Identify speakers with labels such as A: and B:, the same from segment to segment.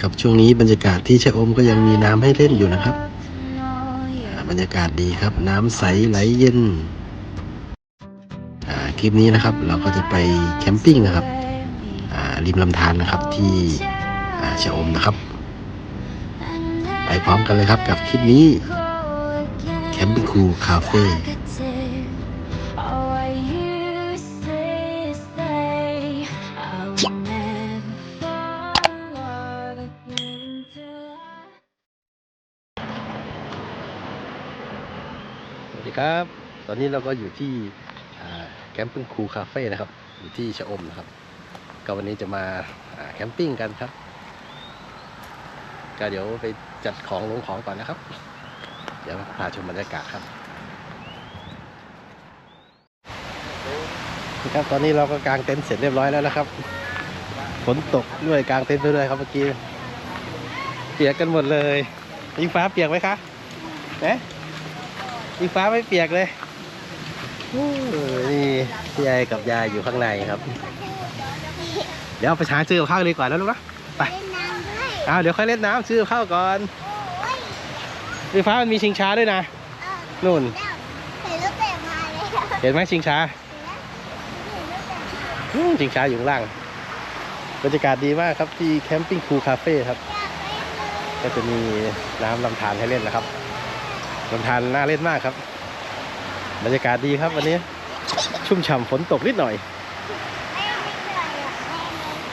A: ครับช่วงนี้บรรยากาศที่ชะอมก็ยังมีน้ำให้เล่นอยู่นะครับ บรรยากาศดีครับ น้ำใสไหลเย็นคลิปนี้นะครับเราก็จะไปแคมปิ้งนะครับริมลำธารนะครับที่ชะอมนะครับ ไปพร้อมกันเลยครับกับคลิปนี้แคมปิ้งคูลคาเฟ่ ครับ ตอนนี้เราก็อยู่ที่แคมปิ้งคูคาเฟ่นะครับ อยู่ที่ชะอมนะครับ ก็วันนี้จะมาแคมปิ้งกันครับ ก็เดี๋ยวไปจัดของลงของก่อนนะครับ เดี๋ยวพาชมบรรยากาศครับนะครับ ตอนนี้เราก็กางเต็นท์เสร็จเรียบร้อยแล้วนะครับฝนตกด้วยกางเต็นท์ไปด้วยครับเมื่อกี้เปียกกันหมดเลยยิงฟ้าเปียกไหมคะเอ๊ะ อีฟ้าไม่เปียกเลยโอ้ยนี่พี่ไอกับยายอยู่ข้างในครับ เดี๋ยวเอาไปหาซื้อกับข้าวเลยดีกว่อนแล้วลูกนะไป
B: เล่นน้ำด้วย
A: เอาเดี๋ยวค่อยเล่นน้ำซื้อกับข้าวก่อนอีฟ้ามันมีชิงช้าด้วยนะ
B: เออ
A: นู่น
B: เห็นรถเตะมาเลย
A: เห็นไหมชิงช้า
B: เห็นรถเตะมา
A: อืมชิงช้าอยู่ข้างล่างบรรยากาศดีมากครับที่แคมปิ้งคูลคาเฟ่ครับ
B: อยากเล่นเลย
A: ก็จะมีน้ำลำธารให้เล่นนะครับ ลำธารน่าเล่นมากครับ บรรยากาศดีครับวันนี้ ชุ่มฉ่ำฝนตกนิดหน่อย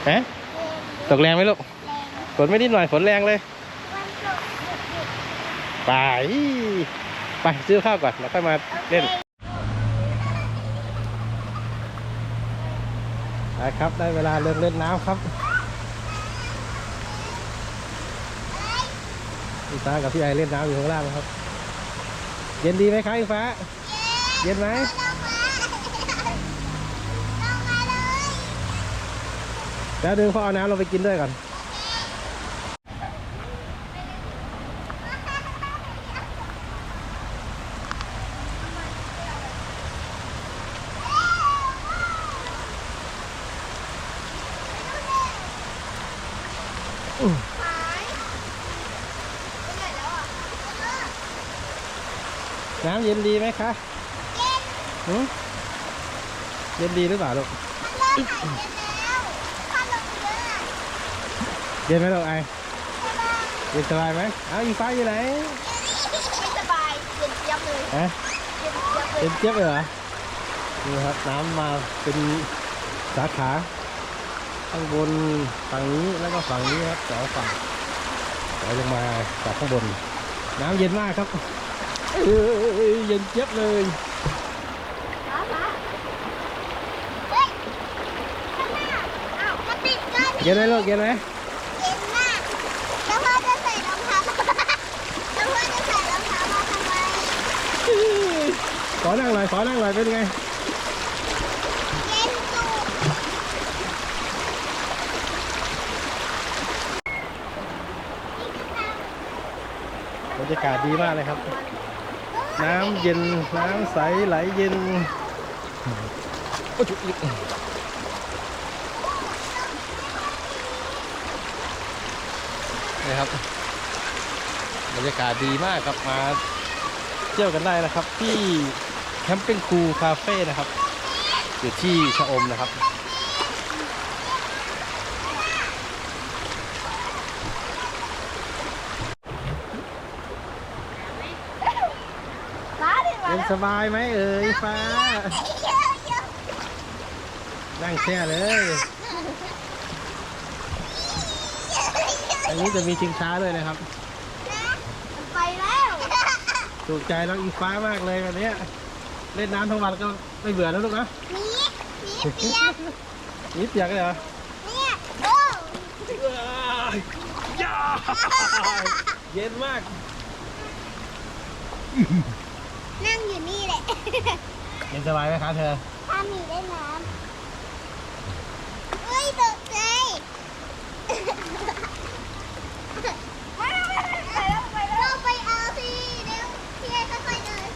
B: นะแม่ไม่
A: ฮะตกแรงไหมลูกฝนไม่นิดหน่อยฝนแรงเลยไปไปซื้อข้าวก่อนแล้วค่อยมาเล่นไปครับได้เวลาเริ่มเล่นน้ำครับพี่ฟ้ากับพี่ไอเล่นน้ำอยู่ข้างล่างนะครับ เย็นดีไหมครับพี่ฟ้า เย็นไหม
B: ลงมาเลย
A: แล้วดึงพ่อเอาน้ำลงไปกินด้วยก่อน
B: หายไปไหนแล้วอะ
A: น้ำเย็นดีไหมคะ
B: เย็น
A: หืมเย็นดีหรือเปล่าลูก
B: มันเริ่มหายเย็นแล้วพัดลมเยอะอะ
A: เย็นไหมลูกไอเย็นสบายไหมเอาอีฟ้าอยู่ไหน
B: ไม่สบายเย็นเจี๊ยบเลย
A: ฮะ
B: เย็นเจี๊ยบเลย
A: เป็นเจี๊ยบเลยเหรอนี่ครับน้ำมาเป็นสาขาข้างบนฝั่งนี้แล้วก็ฝั่งนี้ครับสองฝั่งไหลลงมาจากข้างบน น้ำเย็นมากครับ เอ้ยเย็นเจี๊ยบเลย
B: ฟ้าฟ้าเฮ้ยข้างหน้าอ้าวมันติดกัน
A: เย็นไหมลูกเย็นไหม
B: เย็นมากแล้วพ่อจะใส่รองเท้าแล้วพ่อจะใส่รองเท้ามาทำไม
A: ขอนั่งหน่อยขอนั่งหน่อยเป็นไง
B: เย็นสุด
A: บรรยากาศดีมากเลยครับ น้ำเย็น น้ำใสไหลเย็นโอ้จุ๊ยนี่ครับบรรยากาศดีมากครับมาเที่ยวกันได้นะครับ ที่แคมปิ้งคูลคาเฟ่นะครับอยู่ที่ชะอมนะครับ
B: ฟ้าดิมา
A: เย็น
B: แล้ว
A: สบายไหมเอ่ยฟ้า นั่งแช่เลย อันนี้จะมีชิงช้าด้วยนะครับ
B: มันไปแล้ว
A: ถูกใจน้องอิงฟ้ามากเลยวันเนี้ยเล่นน้ำทั้งวันก็ไม่เบื่อนะลูกนะ
B: หนีหนีเปียก
A: นี่เปียกเลยเหรอ
B: เนี่ยโอ้
A: ย่าเย็นมาก
B: นั่งอยู่นี่แหละ
A: เย็นสบายไหมคะเธอ
B: ถ้ามีได้น้ำเฮ้ยตกใจเราไปเอาสิเร็วพี่ไอ้ค่อยๆเดิน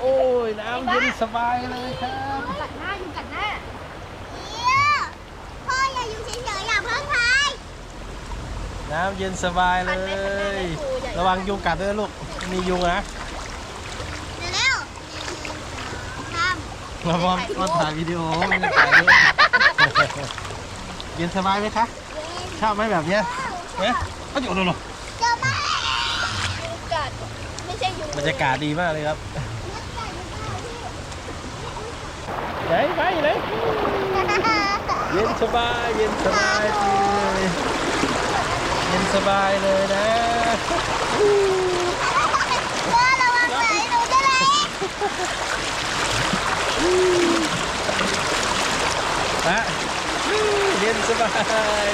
A: โอ้ยน้ำเย็นสบายเลยครับ
B: กัดหน้าอยู่กัดหน้าเดี๋ยวพ่ออย่าอยู่เฉยๆอย่าเพิ่งใคร
A: น้ำเย็นสบายเลย ระวังยุงกัดด้วยลูกมียุงนะ
B: เร็วๆทำ
A: มาพร้อมมาถ่ายวิดีโอไม่ได้ถ่ายรูปเย็นสบายไหมคะชอบไหมแบบเนี้ยเอ๊ะก็อยู่ดูหรอ
B: เจอมายุงกัดไม่ใช่ยุง
A: บรรยากาศดีมากเลยครับไหนไปไหนเย็นสบายเย็นสบายเลยเย็นสบายเลยนะ
B: พ่อระวังไหลหนูจะไหล
A: ฮะเย็ นสบาย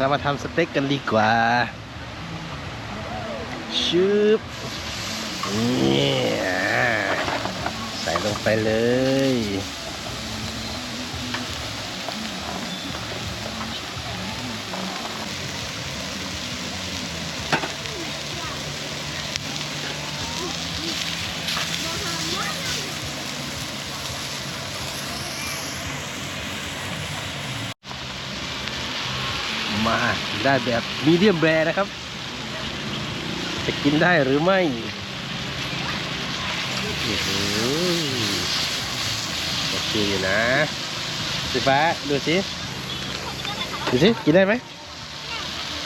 A: เรามาทำสเต็กกันดีกว่าชืบนี่ใส่ลงไปเลย มา ได้แบบมีเดียมแบร์นะครับ จะกินได้หรือไม่โอเคอยู่นะสีฟ้าดูสิดูสิกินได้ไหม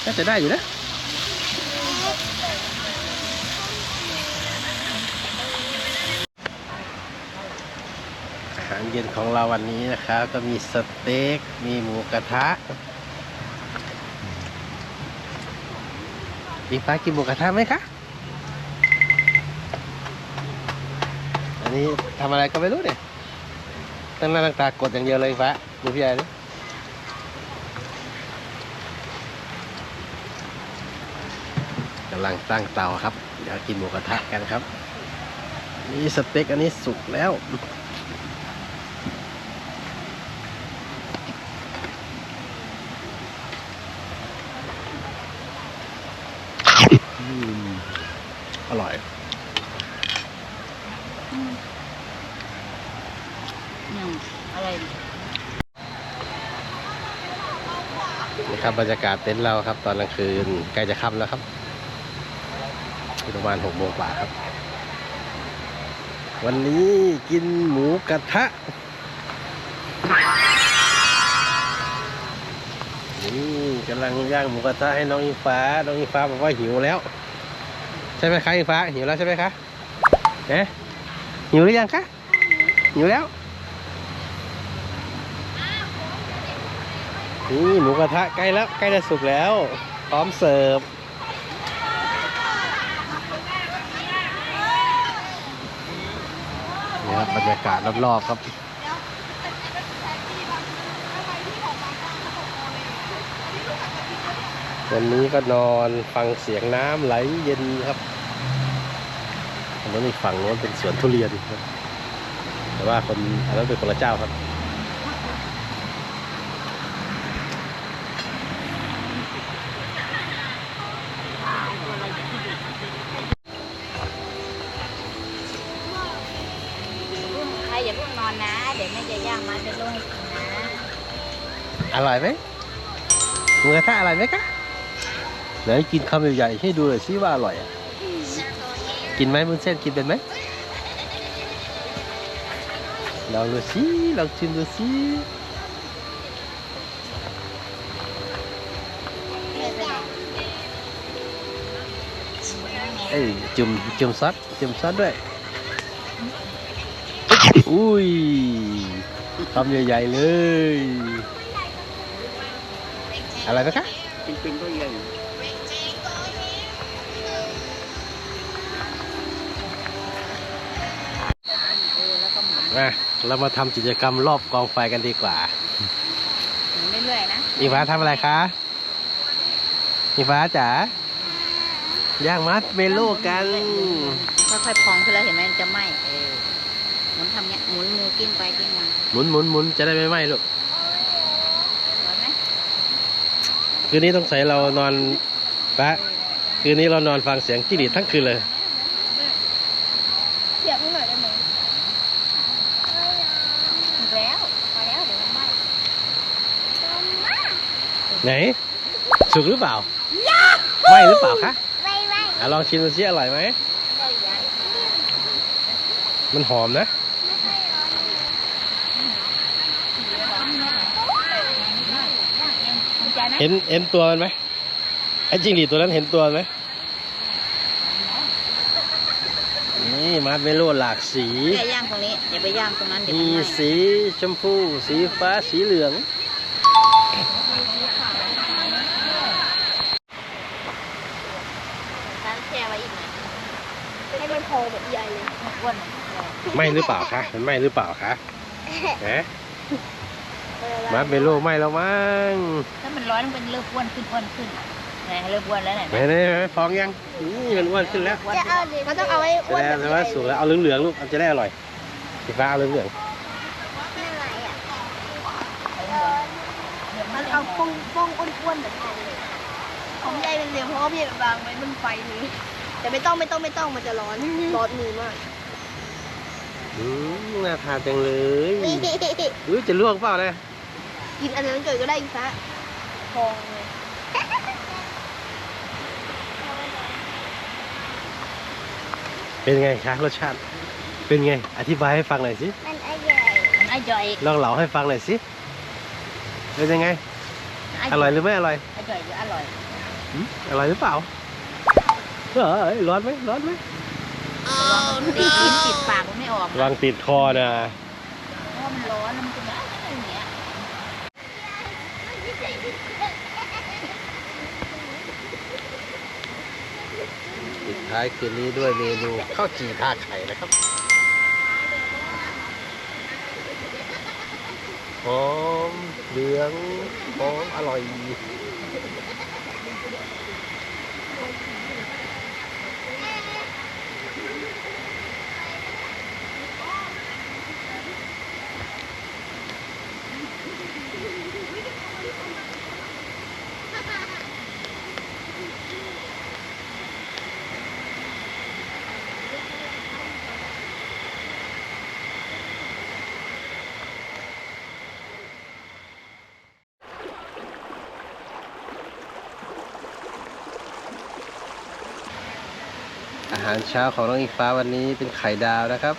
A: น่าจะได้อยู่นะอาหารเย็นของเราวันนี้นะครับ ก็มีสเต็กมีหมูกระทะ อีฟ้ากินหมูกระทะไหมคะ อันนี้ทำอะไรก็ไม่รู้เนี่ย ตั้งหน้าตั้งตากดอย่างเดียวเลยอีฟ้า ดูพี่ใหญ่ดิกำลังตั้งเตาครับ เดี๋ยวกินหมูกระทะกันครับ นี่สเต็กอันนี้สุกแล้ว อืมอร่อย
C: ยังอะไร
A: นี่ ครับบรรยากาศเต็นท์เราครับ ตอนกลางคืนใกล้จะค่ำแล้วครับประมาณหกโมงกว่าครับ วันนี้กินหมูกระทะนี่กำลังย่างหมูกระทะให้น้องอิงฟ้า น้องอิงฟ้าบอกว่าหิวแล้ว ใช่ไหมคะอิงฟ้าหิวแล้วใช่ไหมคะเอ๊ะหิวหรือยังคะหิวแล้ว นี่หมูกระทะใกล้แล้วใกล้จะสุกแล้ว พร้อมเสิร์ฟนี่ครับบรรยากาศรอบๆครับวันนี้ก็นอนฟังเสียงน้ำไหลเย็นครับอันนั้นอีกฝั่งโน้นเป็นสวนทุเรียนครับแต่ว่าคนอันนั้นเป็นคนละเจ้าครับ
C: ใครอย่าเพิ่งนอนนะ เดี๋ยวแม่จะย่าง
A: อร่อยไหมหมูกระทะอร่อยไหมคะไหนกินคำใหญ่ๆให้ดูหน่อยสิว่าอร่อยอะกินไหมมุนเส้นกินเป็นไหมลองดูสิลองชิมดูสิเอ้ยจุ่มจุ่มซอสจุ่มซอสด้วยอุ้ยคำใหญ่ๆเลย อะไรไหมคะ
C: เป็นๆก็ใหญ่เออแล้วก็หมุน
A: มาเรามาทำกิจกรรมรอบกองไฟกันดีกว่า
C: หมุนเรื่อยๆนะ
A: อีฟ้าทำอะไรคะอีฟ้าจ๋าย่างมัดเมโลกัน
C: ค่อยๆพองขึ้นแล้วเห็นไหมมันจะไหม้เออหมุนทำเงี้ยหมุนมือกิ้งไปกิ้งมา
A: หมุนหมุนหมุนจะได้ไม่ไหม้ลูก
C: ร้อนไหม
A: คืนนี้ต้องใส่เรานอนฟ้าคืนนี้เรานอนฟังเสียงจิ้งหรีดทั้งคืนเลย
B: เสียบให้หน่อยได้ไหม
C: อีกแล้วพอแล้วเดี๋ยวมันไหม้
A: ไหน สุกหรือเปล่าไหม้หรือเปล่าคะ
B: ไว้ไว้
A: อะลองชิมดูสิอร่อยไหม
C: ได้ยัง
A: มันหอมนะ
B: ไม่ค่อยร้อนเลย
C: ภูมิใจไหม
A: เห็นเห็นตัวมันไหมไอ้จิ้งหรีดตัวนั้นเห็นตัวมันไหมนี่มัดเมโลหลากสี
C: เนี่ยย่างตรงนี้อย่าไปย่างตรงนั้นเดี๋ยว
A: มี
C: มันไหม้
A: สีชมพู สีฟ้าสีเหลือง
C: ตั้งแช่ไว้อีกหน่อย
B: ให้มันพองแบบใหญ่เลย
C: อ้วน
A: ไหม่หรือเปล่าคะมันไหม่หรือเปล่าคะฮะ มัดเมโลไหม่แล้วมั้ง
C: ถ้ามันร้อนมันเป็นเริ่มอ้วนขึ้นอ้วนขึ้นไหนเริ่มอ้วนแล้วไหน
A: ไหนไหนไหนฟองยังนี่มันอ้วนขึ้นแล้ว
B: จะเอามันต้องเอาไว้
A: แส
B: อ้วน
A: ด
B: แบ
A: ง
B: บ
A: ว่า
B: ใหญ่
A: สุกแล้วเอาเหลืองๆลูกมันจะได้อร่อยสีฟ้าเอาเหลือง
B: ไม่ไหวอะมันเอาฟองฟองอ้วนๆแบบนั้นเลยของใหญ่เป็นเหลี่ยมเพราะว่าพี่บางไว้บนไฟเลยแต่ไม่ต้องไม่ต้องไม่ต้องมันจะร้อนร้อนมือมาก
A: ๆอืมน่าทานจังเลยอุ้ยจะลวกเปล่าเนี่ย
B: กินอันนั้นเกิดก็ได้อีกซะพองเลย
A: เป็นไงคะรสชาติ เป็นไง อธิบายให้ฟังหน่อยสิ
B: มันอร่อย
C: มันอร่อย
A: ลองเหลาให้ฟังหน่อยสิเป็นยังไง อร่อยหรือไม่อร่อย
C: อร่อยหรืออร่อย
A: หืมอร่อยหรือเปล่าเฮ้ยร้อนไหมร้อนไหม
C: ติดลิ้นติดปากมันไม่ออก
A: ระวังติดคอนะ
C: เพราะว่ามันร้อนแล้วมันจะแบบอย่างเงี้ย
A: ปิด ท้ายคืนนี้ด้วยเมนูข้าวจี่ทาไข่นะครับหอมเหลืองหอมอร่อยาหารเช้าของน้องอิงฟ้าวันนี้เป็นไข่ดาวนะครับ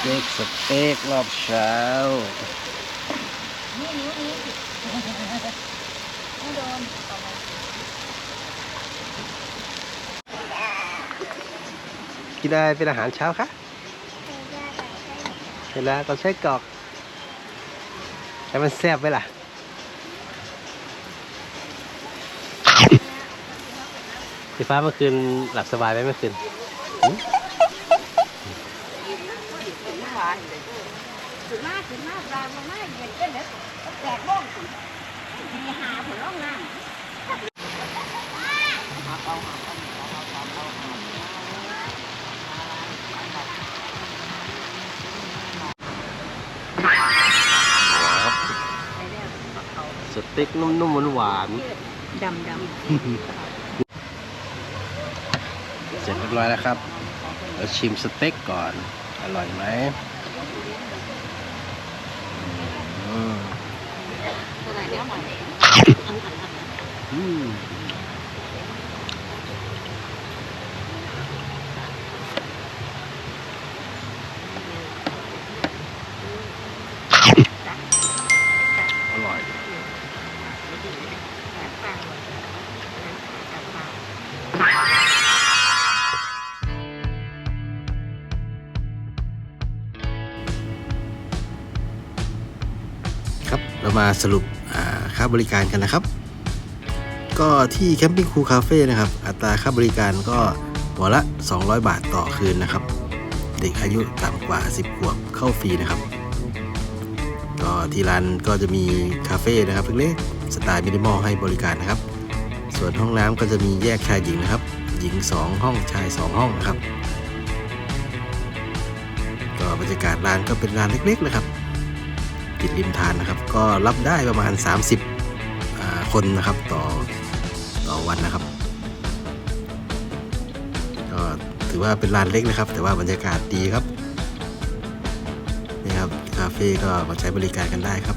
A: เต็กสเต็กรอบเช้า
C: นี่นิ้วนี้ไม่โดนต่อมา
A: กินอะไรเป็นอาหารเช้าคะเวลาตอนใช้กรอกแต่มันแซ่บไหมล่ะพี่ฟ้าเมื่อคืนหลับสบายไหมเมื่อคืนหืม
C: หวานถึงมากถึงมากราวมากเย็นเต้นแล้วแตกบ้องมีหา
A: เต็กนุ่มๆหวาน
C: ดำด
A: ๆเสร็จเรียบร้อยแล้วครับ เราชิมสเต็กก่อน อร่อยไหมอืม
C: เรา
A: มาสรุปค่าบริการกันนะครับ ก็ที่แคมปิ้งคูคาเฟ่นะครับ อัตราค่าบริการก็หัวละ 200 บาทต่อคืนนะครับ เด็กอายุต่ำกว่า 10 ขวบเข้าฟรีนะครับ ก็ที่ร้านก็จะมีคาเฟ่นะครับเล็กๆสไตล์มินิมอลให้บริการนะครับ ส่วนห้องน้ำก็จะมีแยกชายหญิงนะครับ หญิง 2 ห้องชาย 2 ห้องนะครับ ก็บรรยากาศร้านก็เป็นร้านเล็กๆนะครับ ติดริมทานนะครับ ก็รับได้ประมาณ 30 คนนะครับต่อต่อวันนะครับ ก็ถือว่าเป็นร้านเล็กนะครับ แต่ว่าบรรยากาศดีครับนี่ครับคาเฟ่ก็มาใช้บริการกันได้ครับ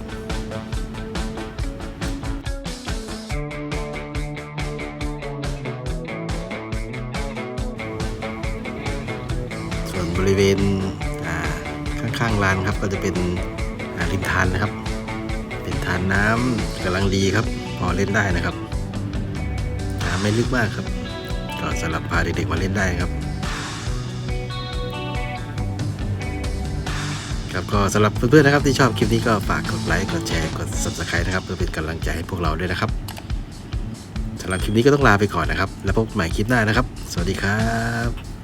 A: ส่วนบริเวณข้างๆร้านครับก็จะเป็น ริมทานนะครับ เป็นทานน้ำกำลังดีครับ พอเล่นได้นะครับน้ำไม่ลึกมากครับ ก็สำหรับพาเด็กๆมาเล่นได้ครับ ครับก็สำหรับเพื่อนๆนะครับที่ชอบคลิปนี้ก็ฝากกดไลค์กดแชร์กด subscribe นะครับเพื่อเป็นกำลังใจให้พวกเราด้วยนะครับสำหรับคลิปนี้ก็ต้องลาไปก่อนนะครับ แล้วพบกันใหม่คลิปหน้านะครับ สวัสดีครับ